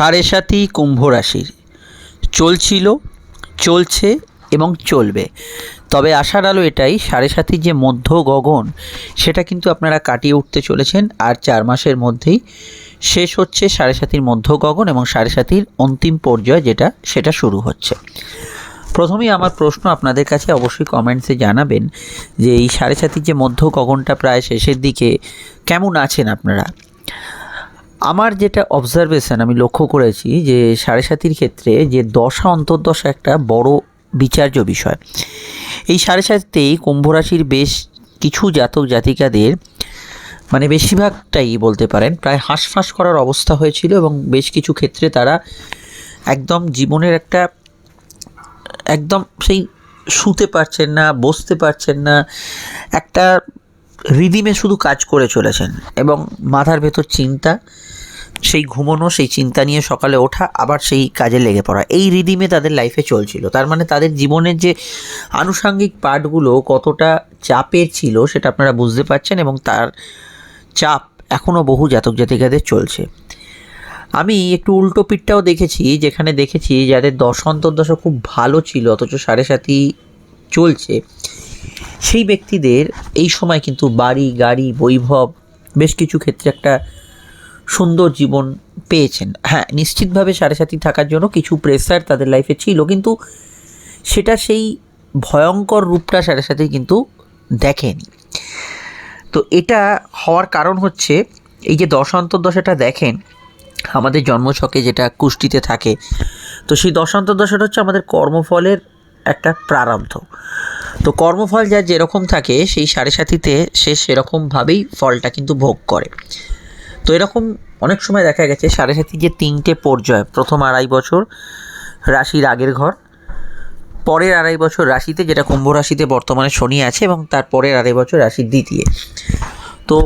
সাড়ে সাতই কুম্ভ রাশির। চলছিল, চলছে এবং চলবে। তবে আশার আলো এটাই, সাড়ে সাতির যে মধ্য গগন, সেটা কিন্তু আপনারা কাটিয়ে উঠতে চলেছেন। আর চার মাসের মধ্যেই শেষ হচ্ছে সাড়ে সাতির মধ্য গগন এবং সাড়ে সাতির অন্তিম পর্যায় যেটা, সেটা শুরু হচ্ছে। প্রথমেই আমার প্রশ্ন আপনাদের কাছে অবশ্যই কমেন্টসে জানাবেন যে এই সাড়ে সাতির যে মধ্য গগনটা প্রায় শেষের দিকে কেমন আছেন আপনারা? আমার যেটা অবজারভেশন আমি লক্ষ্য করেছি যে সাড়ে সাতির ক্ষেত্রে যে দশা, অন্তর্দশা একটা বড় বিচার্য বিষয়। এই সাড়ে সাতিতেই কুম্ভ রাশির বেশ কিছু জাতক জাতিকাদের মানে বেশিরভাগটাই বলতে পারেন, প্রায় হাঁসফাঁস করার অবস্থা হয়েছিল এবং বেশ কিছু ক্ষেত্রে তারা একদম জীবনের একটা, একদম সেই শুতে পারছেন না, বসতে পারছেন না, একটা রিদিমে শুধু কাজ করে চলেছেন এবং মাথার ভেতর চিন্তা, সেই ঘুমোনো, সেই চিন্তা নিয়ে সকালে ওঠা, আবার সেই কাজে লেগে পড়া। এই রিদিমে তাদের লাইফে চলছিল। তার মানে তাদের জীবনের যে আনুষাঙ্গিক পার্টগুলো কতটা চাপের ছিল সেটা আপনারা বুঝতে পারছেন এবং তার চাপ এখনও বহু জাতক জাতিকাদের চলছে। আমি একটু উল্টো পিঠটাও দেখেছি, যেখানে দেখেছি যাদের দশ অন্তর্দশা খুব ভালো ছিল, অথচ সাড়ে সাতই চলছে। সেই ব্যক্তিদের এই সময় কিন্তু বাড়ি, গাড়ি, বৈভব বেশ কিছু ক্ষেত্রে একটা সুন্দর জীবন পেয়েছেন। হ্যাঁ নিশ্চিতভাবে সাড়ে সাথী থাকার জন্য কিছু প্রেসার তাদের লাইফে ছিল, কিন্তু সেটা সেই ভয়ঙ্কর রূপটা সাড়ে সাথে কিন্তু দেখেনি। তো এটা হওয়ার কারণ হচ্ছে, এই যে দশ অন্তর্দশাটা দেখেন, আমাদের জন্মছকে যেটা কুষ্টিতে থাকে, তো সেই দশ অন্তর্দশাটা হচ্ছে আমাদের কর্মফলের একটা প্রারব্ধ। তো কর্মফল যা যেরকম থাকে, সেই সাড়ে সাথীতে সে সেরকমভাবেই ফলটা কিন্তু ভোগ করে। তো এরকম অনেক সময় দেখা গেছে, সাড়ে সাথী যে তিনটে পর্যায়, প্রথম আড়াই বছর রাশির আগের ঘর, পরের আড়াই বছর রাশিতে, যেটা কুম্ভ রাশিতে বর্তমানে শনি আছে, এবং তার পরের আড়াই বছর রাশির দ্বিতীয়। তো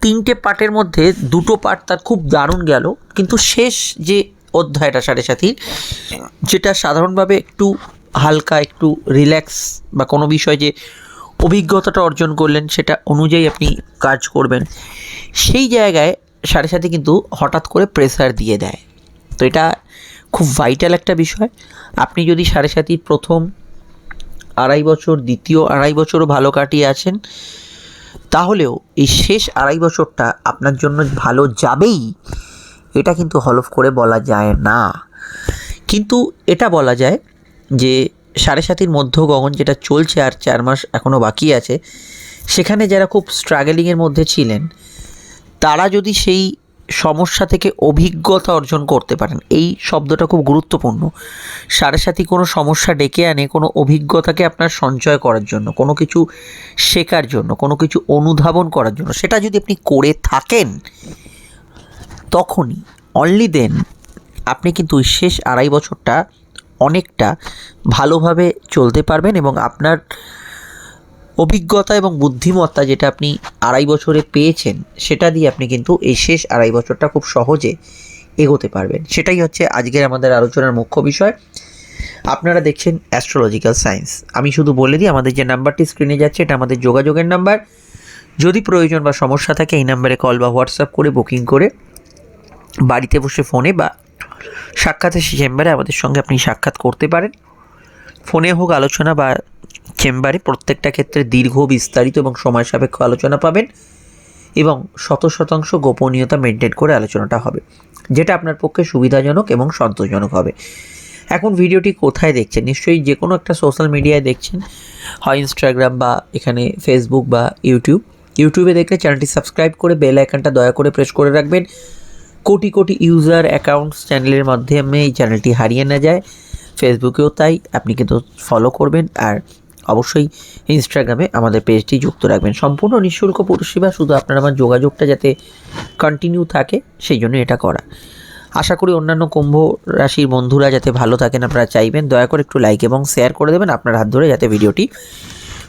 তিনটে পার্টের মধ্যে দুটো পার্ট তার খুব দারুণ গেল, কিন্তু শেষ যে অধ্যায়টা সাড়ে সাথীর, যেটা সাধারণভাবে একটু হালকা একটু রিল্যাক্স বা কোনো বিষয় যে অভিজ্ঞতাটা অর্জন করলেন সেটা অনুযায়ী আপনি কাজ করবেন। সেই জায়গায় সাড়ে সাথে কিন্তু হঠাৎ করে প্রেসার দিয়ে দেয়। তো এটা খুব ভাইটাল একটা বিষয়। আপনি যদি সাড়ে সাতির প্রথম আড়াই বছর, দ্বিতীয় আড়াই বছরও ভালো কাটিয়ে আছেন, তাহলেও এই শেষ আড়াই বছরটা আপনার জন্য ভালো যাবেই। এটা কিন্তু হলফ করে বলা যায় না। কিন্তু এটা বলা যায় যে সাড়ে সাতির মধ্য গগন যেটা চলছে আর চার মাস এখনও বাকি আছে, সেখানে যারা খুব স্ট্রাগলিংয়ের মধ্যে ছিলেন, তারা যদি সেই সমস্যা থেকে অভিজ্ঞতা অর্জন করতে পারেন, এই শব্দটা খুব গুরুত্বপূর্ণ। সাড়ে সাথে কোনো সমস্যা ডেকে আনে, কোনো অভিজ্ঞতাকে আপনার সঞ্চয় করার জন্য, কোনো কিছু শেখার জন্য, কোনো কিছু অনুধাবন করার জন্য, সেটা যদি আপনি করে থাকেন, তখনই অনলি দেন আপনি কিন্তু শেষ আড়াই বছরটা অনেকটা ভালোভাবে চলতে পারবেন এবং আপনার অভিজ্ঞতা এবং বুদ্ধিমত্তা যেটা আপনি আড়াই বছরে পেয়েছেন, সেটা দিয়ে আপনি কিন্তু এই শেষ আড়াই বছরটা খুব সহজে এগোতে পারবেন। সেটাই হচ্ছে আজকের আমাদের আলোচনার মুখ্য বিষয়। আপনারা দেখছেন অ্যাস্ট্রোলজিক্যাল সায়েন্স আমি শুধু বলে দিই, আমাদের যে নাম্বারটি স্ক্রিনে যাচ্ছে, এটা আমাদের যোগাযোগের নাম্বার। যদি প্রয়োজন বা সমস্যা থাকে, এই নাম্বারে কল বা হোয়াটসঅ্যাপ করে বুকিং করে বাড়িতে বসে ফোনে বা সাক্ষাৎ চেম্বারে আমাদের সঙ্গে আপনি সাক্ষাৎ করতে পারেন। ফোনে হোক আলোচনা বা চেম্বারে প্রত্যেকটা ক্ষেত্রে দীর্ঘ, বিস্তারিত এবং সময় সাপেক্ষ আলোচনা পাবেন এবং শত শতাংশ গোপনীয়তা মেনটেন করে আলোচনাটা হবে, যেটা আপনার পক্ষে সুবিধাজনক এবং সন্তোষজনক হবে। এখন ভিডিওটি কোথায় দেখছেন? নিশ্চয়ই যে কোনো একটা সোশ্যাল মিডিয়ায় দেখছেন। হয় ইনস্টাগ্রাম বা এখানে ফেসবুক বা ইউটিউব ইউটিউবে দেখলে চ্যানেলটি সাবস্ক্রাইব করে বেল আইকনটা দয়া করে প্রেস করে রাখবেন। কোটি কোটি ইউজার অ্যাকাউন্টস চ্যানেলের মাধ্যমে এই চ্যানেলটি হারিয়ে না যায়। ফেসবুকেও তাই, আপনি কিন্তু ফলো করবেন আর অবশ্যই ইনস্টাগ্রামে আমাদের পেজটি যুক্ত রাখবেন। সম্পূর্ণ নিঃশুল্ক পরিষেবা, শুধু আপনার আমার যোগাযোগটা যাতে কন্টিনিউ থাকে, সেই জন্য এটা করা। আশা করি অন্যান্য কুম্ভ রাশির বন্ধুরা যাতে ভালো থাকেন, আপনারা চাইবেন, দয়া করে একটু লাইক এবং শেয়ার করে দেবেন, আপনার হাত ধরে যাতে ভিডিওটি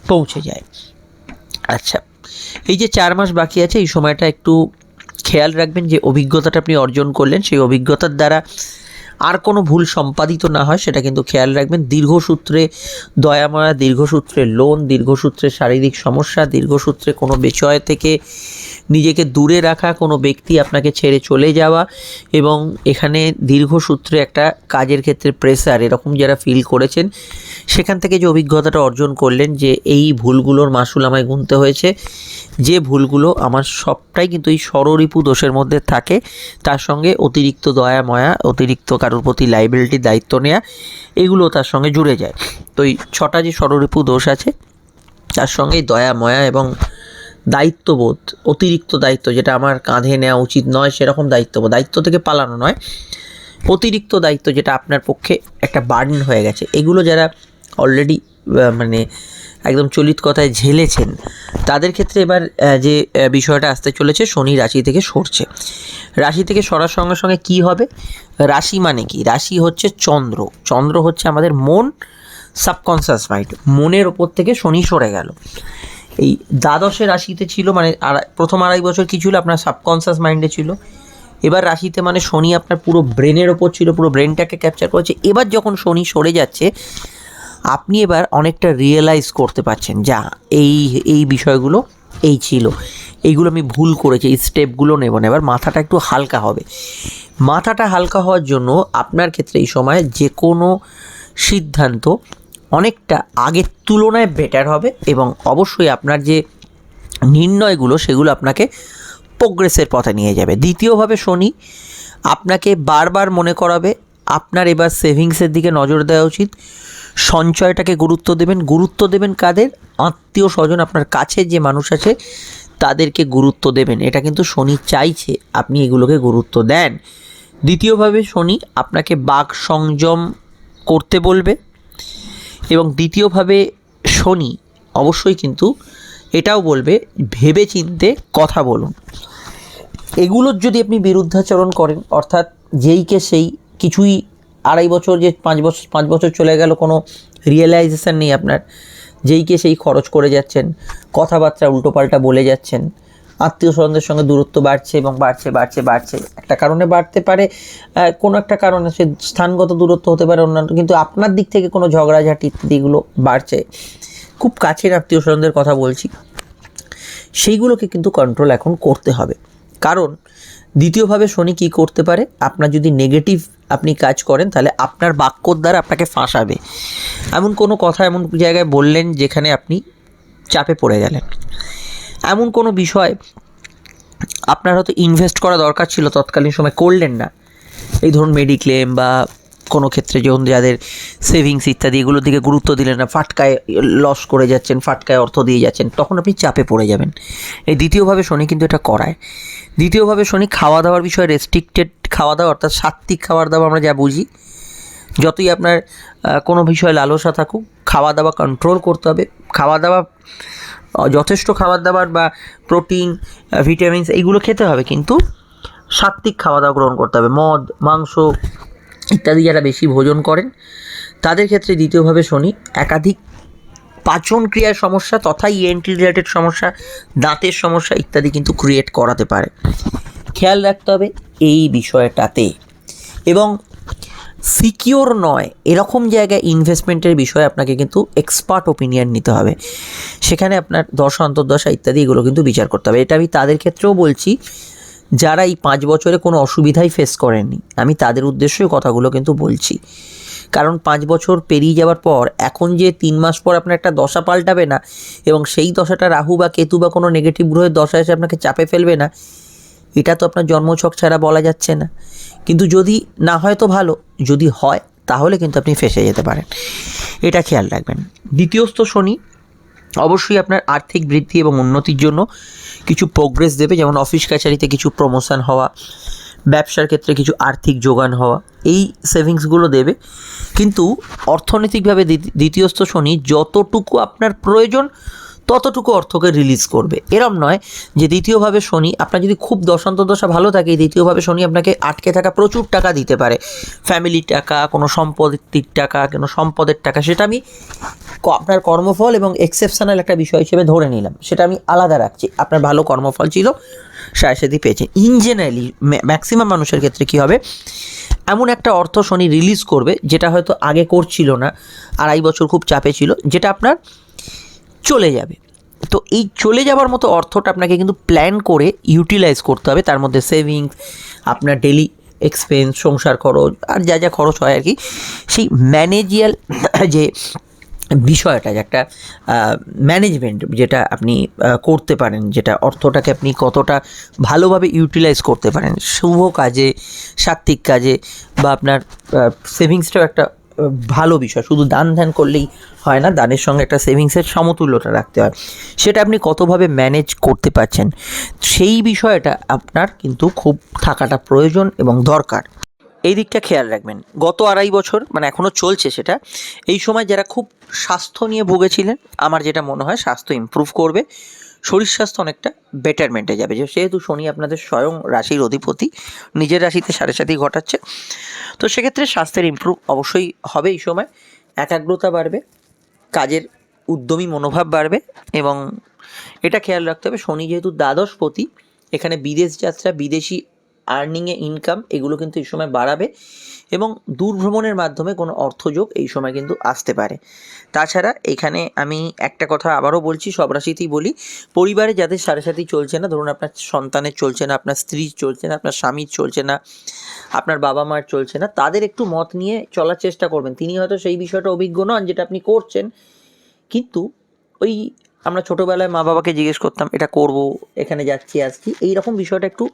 পৌঁছে যায়। আচ্ছা এই যে চার মাস বাকি আছে, এই সময়টা একটু খেয়াল রাখবেন যে অভিজ্ঞতাটা আপনি অর্জন করলেন, সেই অভিজ্ঞতার দ্বারা আর কোনো ভুল সম্পাদিত না হয়, সেটা কিন্তু খেয়াল রাখবেন। দীর্ঘসূত্রে দয়াময়া দীর্ঘসূত্রে লোন দীর্ঘসূত্রে শারীরিক সমস্যা দীর্ঘসূত্রে কোনো বিষয় থেকে নিজেকে দূরে রাখা, কোনো ব্যক্তি আপনাকে ছেড়ে চলে যাওয়া এবং এখানে দীর্ঘসূত্রে একটা কাজের ক্ষেত্রে প্রেসার এরকম যারা ফিল করেছেন, সেখান থেকে যে অভিজ্ঞতাটা অর্জন করলেন যে এই ভুলগুলোর মাসুল আমায় গুনতে হয়েছে, যে ভুলগুলো আমার সবটাই কিন্তু এই ষড়রিপু দোষের মধ্যে থাকে, তার সঙ্গে অতিরিক্ত দয়া, ময়া, অতিরিক্ত কারোর প্রতি লাইবিলিটির দায়িত্ব নেওয়া এগুলো তার সঙ্গে জুড়ে যায়। তো এই ছটা যে ষড়রিপু দোষ আছে, তার সঙ্গেই দয়া, ময়া এবং দায়িত্ববোধ, অতিরিক্ত দায়িত্ব যেটা আমার কাঁধে নেওয়া উচিত নয়, সেরকম দায়িত্ববোধ। দায়িত্ব থেকে পালানো নয়, অতিরিক্ত দায়িত্ব যেটা আপনার পক্ষে একটা বার্ডেন হয়ে গেছে। এগুলো যারা অলরেডি মানে একদম চলিত কথায় ঝেলেছেন, তাদের ক্ষেত্রে এবার যে বিষয়টা আসতে চলেছে, শনি রাশি থেকে সরছে। রাশি থেকে সরার সঙ্গে সঙ্গে কি হবে? রাশি মানে কি? রাশি হচ্ছে চন্দ্র। চন্দ্র হচ্ছে আমাদের মন সাবকনসিয়াস মাইন্ড মনের ওপর থেকে শনি সরে গেল। এই দ্বাদশে রাশিতে ছিল মানে প্রথম আড়াই বছর কি ছিল? আপনার সাবকনসিয়াস মাইন্ডে ছিল। এবার রাশিতে মানে শনি আপনার পুরো ব্রেনের ওপর ছিল, পুরো ব্রেনটাকে ক্যাপচার করেছে। এবার যখন শনি সরে যাচ্ছে, আপনি এবার অনেকটা রিয়েলাইজ করতে পারছেন, যা এই এই বিষয়গুলো এই ছিল। এইগুলো আমি ভুল করেছি, এই স্টেপগুলো নেব না। এবার মাথাটা একটু হালকা হবে। মাথাটা হালকা হওয়ার জন্য আপনার ক্ষেত্রে এই সময় যে কোনো সিদ্ধান্ত অনেকটা আগের তুলনায় বেটার হবে এবং অবশ্যই আপনার যে নির্ণয়গুলো, সেগুলো আপনাকে প্রোগ্রেসের পথে নিয়ে যাবে। দ্বিতীয়ভাবে শনি, আপনাকে বারবার মনে করাবে, আপনার এবার সেভিংসের দিকে নজর দেওয়া উচিত। সঞ্চয়টাকে গুরুত্ব দেবেন। গুরুত্ব দেবেন কাদের? আত্মীয় স্বজন, আপনার কাছে যে মানুষ আছে, তাদেরকে গুরুত্ব দেবেন। এটা কিন্তু শনি চাইছে, আপনি এগুলোকে গুরুত্ব দেন। দ্বিতীয়ভাবে শনি, আপনাকে বাক সংযম করতে বলবে। এবং দ্বিতীয়ভাবে শনি অবশ্যই কিন্তু এটাও বলবে ভেবে চিনতে কথা বলুন। এগুলোর যদি আপনি বিরুদ্ধাচরণ করেন, অর্থাৎ যেইকে সেই কিছুই আড়াই বছর যে পাঁচ বছর পাঁচ বছর চলে গেল, কোনো রিয়েলাইজেশন নেই আপনার। যেইকে সেই খরচ করে যাচ্ছেন, কথাবার্তা উল্টোপাল্টা বলে যাচ্ছেন আত্মীয় স্বজনদের সঙ্গে দূরত্ব বাড়ছে এবং বাড়ছে বাড়ছে বাড়ছে। একটা কারণে বাড়তে পারে কোনো একটা কারণে সে স্থানগত দূরত্ব হতে পারে, অন্যান্য কিন্তু আপনার দিক থেকে কোনো ঝগড়াঝাটি ইত্যাদিগুলো বাড়ছে। খুব কাছের আত্মীয় স্বজনদের কথা বলছি। সেইগুলোকে কিন্তু কন্ট্রোল এখন করতে হবে। কারণ, দ্বিতীয়ভাবে শনি কী করতে পারে? আপনার যদি নেগেটিভ আপনি কাজ করেন, তাহলে আপনার বাক্যর দ্বারা আপনাকে ফাঁসাবে। এমন কোনো কথা এমন জায়গায় বললেন যেখানে আপনি চাপে পড়ে গেলেন। এমন কোনো বিষয় আপনার হয়তো ইনভেস্ট করা দরকার ছিল তৎকালীন সময় করলেন না। এই ধরুন মেডিক্লেম বা কোনো ক্ষেত্রে যখন যাদের সেভিংস ইত্যাদি এগুলোর দিকে গুরুত্ব দিলেন না, ফাটকায় লস করে যাচ্ছেন, ফাটকায় অর্থ দিয়ে যাচ্ছেন, তখন আপনি চাপে পড়ে যাবেন। এই দ্বিতীয়ভাবে শনি কিন্তু এটা করায়। দ্বিতীয়ভাবে শনি খাওয়া দাওয়ার বিষয়ে রেস্ট্রিক্টেড খাওয়া দাওয়া, অর্থাৎ সাত্বিক খাবার দাওয়া আমরা যা বুঝি যতই আপনার কোনো বিষয়ে লালসা থাকুক খাওয়া দাওয়া কন্ট্রোল করতে হবে। খাওয়া দাওয়া যথেষ্ট খাবার দাবার বা প্রোটিন ভিটামিনস এইগুলো খেতে হবে, কিন্তু সাত্বিক খাওয়া দাওয়া গ্রহণ করতে হবে। মদ, মাংস ইত্যাদি যারা বেশি ভোজন করেন, তাদের ক্ষেত্রে দ্বিতীয়ভাবে শনি, একাধিক পাচন ক্রিয়ার সমস্যা তথা ইএনটি রিলেটেড সমস্যা, দাঁতের সমস্যা ইত্যাদি কিন্তু ক্রিয়েট করাতে পারে। খেয়াল রাখতে হবে এই বিষয়টাতে। এবং সিকিওর নয়, এরকম জায়গায় ইনভেস্টমেন্টের বিষয়ে আপনাকে কিন্তু এক্সপার্ট ওপিনিয়ন নিতে হবে। সেখানে আপনার দশা, অন্তর্দশা ইত্যাদি এগুলো কিন্তু বিচার করতে হবে। এটা আমি তাদের ক্ষেত্রেও বলছি, যারা এই পাঁচ বছরে কোনো অসুবিধাই ফেস করেননি, আমি তাদের উদ্দেশ্যেও কথাগুলো কিন্তু বলছি। কারণ পাঁচ বছর পেরিয়ে যাওয়ার পর, এখন যে তিন মাস পর আপনার একটা দশা পাল্টাবে না, এবং সেই দশাটা রাহু বা কেতু বা কোনো নেগেটিভ গ্রহের দশা এসে আপনাকে চাপে ফেলবে না, এটা তো আপনার জন্মছক ছাড়া বলা যাচ্ছে না। কিন্তু যদি না হয় তো ভালো। যদি হয়, তাহলে কিন্তু আপনি ফেসে যেতে পারেন। এটা খেয়াল রাখবেন। দ্বিতীয়স্থ শনি অবশ্যই আপনার আর্থিক বৃদ্ধি এবং উন্নতির জন্য কিছু প্রোগ্রেস দেবে, যেমন অফিস কাছারিতে কিছু প্রমোশন হওয়া, ব্যবসার ক্ষেত্রে কিছু আর্থিক যোগান হওয়া, এই সেভিংসগুলো দেবে। কিন্তু অর্থনৈতিকভাবে দ্বিত- দ্বিতীয়স্থ শনি যতটুকু আপনার প্রয়োজন ততটুকু অর্থকে রিলিজ করবে। এরম নয় যে দ্বিতীয়ভাবে শনি আপনার যদি খুব দশান্ত দশা ভালো থাকে দ্বিতীয়ভাবে শনি আপনাকে আটকে থাকা প্রচুর টাকা দিতে পারে। ফ্যামিলির টাকা, কোনো সম্পত্তির টাকা, কোনো সম্পদের টাকা, সেটা আমি আপনার কর্মফল এবং এক্সেপশনাল একটা বিষয় হিসেবে ধরে নিলাম। সেটা আমি আলাদা রাখছি। আপনার ভালো কর্মফল ছিল সাথে পেয়েছেন। ইন জেনারেলি ম্যাক্সিমাম মানুষের ক্ষেত্রে কী হবে? এমন একটা অর্থ শনি রিলিজ করবে, যেটা হয়তো আগে করছিল না, আড়াই বছর খুব চাপে ছিল, যেটা আপনার চলে যাবে। তো এই চলে যাওয়ার মতো অর্থটা আপনাকে কিন্তু প্ল্যান করে ইউটিলাইজ করতে হবে। তার মধ্যে সেভিংস আপনার ডেলি এক্সপেন্স সংসার খরচ, আর যা যা খরচ হয় আর কি সেই ম্যানেজিয়াল যে বিষয়টা, যে একটা ম্যানেজমেন্ট যেটা আপনি করতে পারেন, যেটা অর্থটাকে আপনি কতটা ভালোভাবে ইউটিলাইজ করতে পারেন। শুভ কাজে, সাত্ত্বিক কাজে, বা আপনার সেভিংসটাও একটা ভালো বিষয়। শুধু দান ধ্যান করলেই হয় না, দানের সঙ্গে একটা সেভিংসের সমতুল্যতা রাখতে হয়। সেটা আপনি কতভাবে ম্যানেজ করতে পারছেন, সেই বিষয়টা আপনার কিন্তু খুব থাকাটা প্রয়োজন এবং দরকার। এই দিকটা খেয়াল রাখবেন, গত আড়াই বছর মানে এখনও চলছে সেটা, এই সময় যারা খুব স্বাস্থ্য নিয়ে ভুগেছিলেন, আমার যেটা মনে হয় স্বাস্থ্য ইমপ্রুভ করবে, শরীর স্বাস্থ্য অনেকটা বেটারমেন্টে যাবে। যে সেহেতু শনি আপনাদের স্বয়ং রাশির অধিপতি, নিজের রাশিতে সাড়ে সাথী ঘটাচ্ছে তো সেক্ষেত্রে স্বাস্থ্যের ইম্প্রুভ অবশ্যই হবে এই সময়। একাগ্রতা বাড়বে, কাজের উদ্যমী মনোভাব বাড়বে এবং এটা খেয়াল রাখতে হবে, শনি যেহেতু দ্বাদশপতি এখানে বিদেশ যাত্রা, বিদেশি আর্নিংয়ে ইনকাম এগুলো কিন্তু এই সময় বাড়াবে। এবং দূর ভ্রমণের মাধ্যমে কোনো অর্থযোগ এই সময় কিন্তু আসতে পারে। তাছাড়া এখানে আমি একটা কথা আবারও বলছি, সব রাশিতেই বলি, পরিবারে যাদের সাড়ে সাথী চলছে না, ধরুন আপনার সন্তানের চলছে না, আপনার স্ত্রীর চলছে না, আপনার স্বামীর চলছে না, আপনার বাবা মার চলছে না, তাদের একটু মত নিয়ে চলার চেষ্টা করবেন। তিনি হয়তো সেই বিষয়টা অভিজ্ঞ নন যেটা আপনি করছেন, কিন্তু ওই আমরা ছোটোবেলায় মা বাবাকে জিজ্ঞেস করতাম, এটা করব, এখানে যাচ্ছি আসছি এই রকম বিষয়টা একটু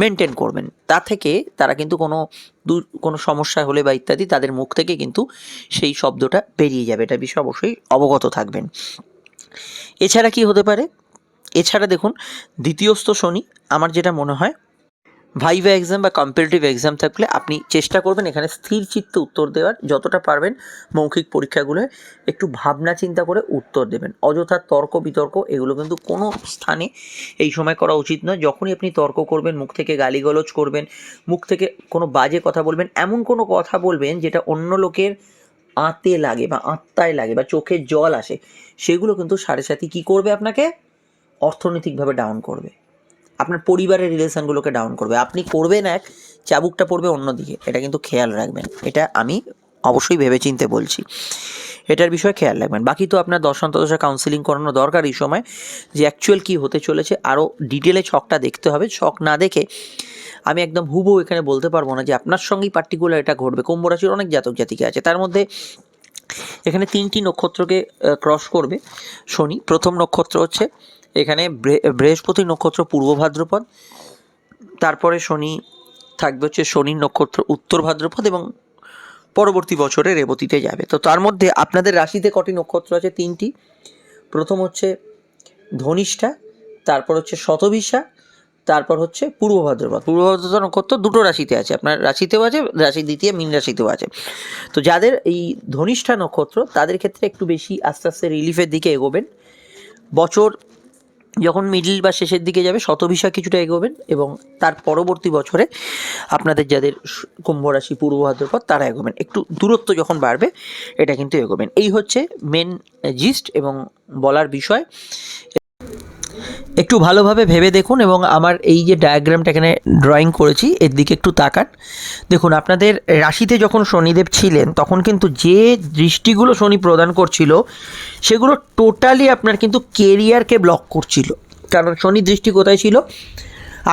মেনটেন করবেন। তা থেকে তারা কিন্তু কোনো দু, কোনো সমস্যা হলে বা ইত্যাদি, তাদের মুখ থেকে কিন্তু সেই শব্দটা বেরিয়ে যাবে। এটা বিষয়ে অবশ্যই অবগত থাকবেন। এছাড়া কি হতে পারে? এছাড়া দেখুন, দ্বিতীয়স্থ শনি, আমার যেটা মনে হয় ভাইভা এক্সাম বা কম্পিটিটিভ এক্সাম থাকলে আপনি চেষ্টা করবেন এখানে স্থির চিত্তে উত্তর দেওয়ার, যতটা পারবেন মৌখিক পরীক্ষাগুলোয় একটু ভাবনা চিন্তা করে উত্তর দেবেন। অযথা তর্ক বিতর্ক এগুলো কিন্তু কোনো স্থানে এই সময় করা উচিত নয়। যখনই আপনি তর্ক করবেন, মুখ থেকে গালিগলজ করবেন, মুখ থেকে কোনো বাজে কথা বলবেন, এমন কোনো কথা বলবেন যেটা অন্য লোকের আঁতে লাগে বা আত্মায় লাগে বা চোখে জল আসে, সেগুলো কিন্তু সাড়ে সাথে কী করবে আপনাকে? অর্থনৈতিকভাবে ডাউন করবে। আপনার পরিবারের রিলেশনগুলোকে ডাউন করবে। আপনি করবেন এক, চাবুকটা পড়বে অন্যদিকে এটা কিন্তু খেয়াল রাখবেন। এটা আমি অবশ্যই ভেবেচিন্তে বলছি। এটার বিষয়ে খেয়াল রাখবেন। বাকি তো আপনার দশান্তদশা কাউন্সিলিং করানো দরকার এই সময় যে অ্যাকচুয়াল কী হতে চলেছে। আরও ডিটেলে ছকটা দেখতে হবে। ছক না দেখে আমি একদম হুবহু এখানে বলতে পারব না যে আপনার সঙ্গেই পার্টিকুলার এটা ঘটবে। কুম্ভ রাশির অনেক জাতক জাতিকা আছে। তার মধ্যে এখানে তিনটি নক্ষত্রকে ক্রস করবে শনি। প্রথম নক্ষত্র হচ্ছে এখানে বৃহস্পতি নক্ষত্র পূর্ব ভাদ্রপদ, তারপরে শনি, থাকবে হচ্ছে শনির নক্ষত্র উত্তর ভাদ্রপদ এবং পরবর্তী বছরে রেবতীতে যাবে। তো তার মধ্যে আপনাদের রাশিতে কটি নক্ষত্র আছে? তিনটি। প্রথম হচ্ছে ধনিষ্ঠা, তারপর হচ্ছে শতভিসা তারপর হচ্ছে পূর্ব ভাদ্রপদ। পূর্ব ভাদ্রপদ নক্ষত্র দুটো রাশিতে আছে। আপনার রাশিতেও আছে, রাশি দ্বিতীয়, মীন রাশিতেও আছে। তো যাদের এই ধনিষ্ঠা নক্ষত্র, তাদের ক্ষেত্রে একটু বেশি আস্তে আস্তে রিলিফের দিকে এগোবেন। বছর যখন মিডিল বা শেষের দিকে যাবে, শতভিসা কিছুটা এগোবেন এবং তার পরবর্তী বছরে আপনাদের যাদের কুম্ভ রাশি, পূর্ব ভাদ্রপদ, তারা এগোবেন। একটু দূরত্ব যখন বাড়বে, এটা কিন্তু এগোবেন। এই হচ্ছে মেন জিস্ট এবং বলার বিষয়। একটু ভালোভাবে ভেবে দেখুন এবং আমার এই যে ডায়াগ্রামটা এখানে ড্রয়িং করেছি, এর দিকে একটু তাকান। দেখুন, আপনাদের রাশিতে যখন শনিদেব ছিলেন, তখন কিন্তু যে দৃষ্টিগুলো শনি প্রদান করছিল, সেগুলো টোটালি আপনার কিন্তু কেরিয়ারকে ব্লক করছিল। কারণ শনি দৃষ্টি কোথায় ছিল?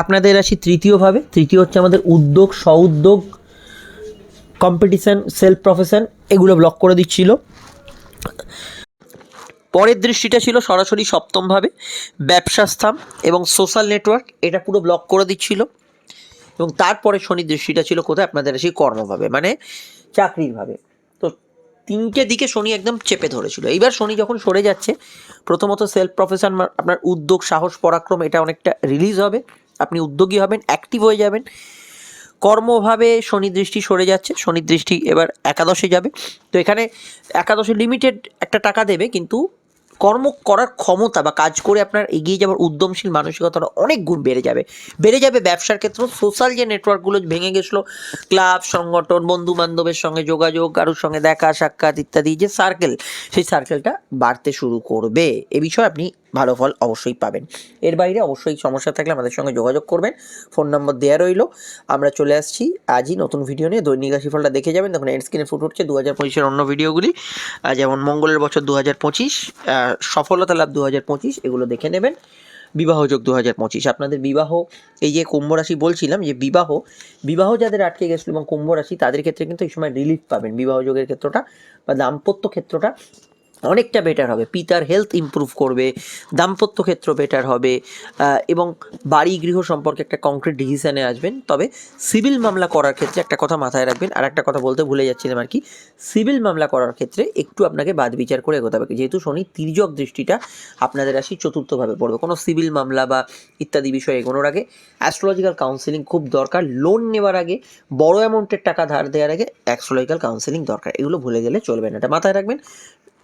আপনাদের রাশি তৃতীয়ভাবে, তৃতীয় হচ্ছে আমাদের উদ্যোগ স্ব উদ্যোগ কম্পিটিশান সেলফ প্রফেশন এগুলো ব্লক করে দিচ্ছিল। পরের দৃষ্টিটা ছিল সরাসরি সপ্তমভাবে ব্যবসা স্থান এবং সোশ্যাল নেটওয়ার্ক এটা পুরো ব্লক করে দিচ্ছিল। এবং তারপরে শনি দৃষ্টিটা ছিল কোথায়? আপনাদের রাশি কর্মভাবে মানে চাকরির ভাবে তো তিনটে দিকে শনি একদম চেপে ধরেছিল। এইবার শনি যখন সরে যাচ্ছে, প্রথমত সেলফ প্রফেশন আপনার উদ্যোগ, সাহস, পরাক্রম, এটা অনেকটা রিলিজ হবে। আপনি উদ্যোগী হবেন অ্যাক্টিভ হয়ে যাবেন। কর্মভাবে শনি দৃষ্টি সরে যাচ্ছে, শনি দৃষ্টি এবার একাদশে যাবে। তো এখানে একাদশে লিমিটেড একটা টাকা দেবে, কিন্তু কর্ম করার ক্ষমতা বা কাজ করে আপনার এগিয়ে যাওয়ার উদ্যমশীল মানসিকতাটা অনেক গুণ বেড়ে যাবে। বেড়ে যাবে ব্যবসার ক্ষেত্রে সোশ্যাল যে নেটওয়ার্কগুলো ভেঙে গেছিল ক্লাব সংগঠন বন্ধু বান্ধবের সঙ্গে যোগাযোগ, কারোর সঙ্গে দেখা, সাক্ষাৎ ইত্যাদি, যে সার্কেল সেই সার্কেলটা বাড়তে শুরু করবে। এ বিষয়ে আপনি ভালো ফল অবশ্যই পাবেন। এর বাইরে অবশ্যই সমস্যা থাকলে আমাদের সঙ্গে যোগাযোগ করবেন। ফোন নম্বর দেওয়া রইল। আমরা চলে আসছি আজই নতুন ভিডিও নিয়ে। দৈনিক রাশিফলটা দেখে যাবেন। দেখুন এন্ড স্ক্রিনে ফুট উঠছে দু হাজার পঁচিশের অন্য ভিডিওগুলি যেমন মঙ্গলের বছর দু হাজার পঁচিশ সফলতা লাভ দু হাজার পঁচিশ, এগুলো দেখে নেবেন। বিবাহযোগ দু হাজার পঁচিশ। আপনাদের বিবাহ, এই যে কুম্ভ রাশি বলছিলাম যে বিবাহ বিবাহ যাদের আটকে গেছিল এবং কুম্ভ রাশি, তাদের ক্ষেত্রে কিন্তু এই সময় রিলিফ পাবেন। বিবাহ যোগের ক্ষেত্রটা বা দাম্পত্য ক্ষেত্রটা। অনেকটা বেটার হবে। পিতার হেলথ ইমপ্রুভ করবে, দাম্পত্য ক্ষেত্র বেটার হবে এবং বাড়ি গৃহ সম্পর্কে একটা কংক্রিট ডিসিশনে আসবেন। তবে সিভিল মামলা করার ক্ষেত্রে একটা কথা মাথায় রাখবেন, আর একটা কথা বলতে ভুলে যাচ্ছিলাম আর কি। সিভিল মামলা করার ক্ষেত্রে একটু আপনাকে বাদ বিচার করে এগোতে হবে। যেহেতু শনি তির্যক দৃষ্টিটা আপনাদের আসি চতুর্থভাবে পড়বে। কোনো সিভিল মামলা বা ইত্যাদি বিষয়ে এগোনোর আগে অ্যাস্ট্রোলজিক্যাল কাউন্সিলিং খুব দরকার। লোন নেওয়ার আগে, বড় অ্যামাউন্টের টাকা ধার দেওয়ার আগে অ্যাস্ট্রোলজিক্যাল কাউন্সিলিং দরকার। এগুলো ভুলে গেলে চলবে না। এটা মাথায় রাখবেন।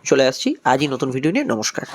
চলে আসছি। আজই নতুন ভিডিও নিয়ে নমস্কার।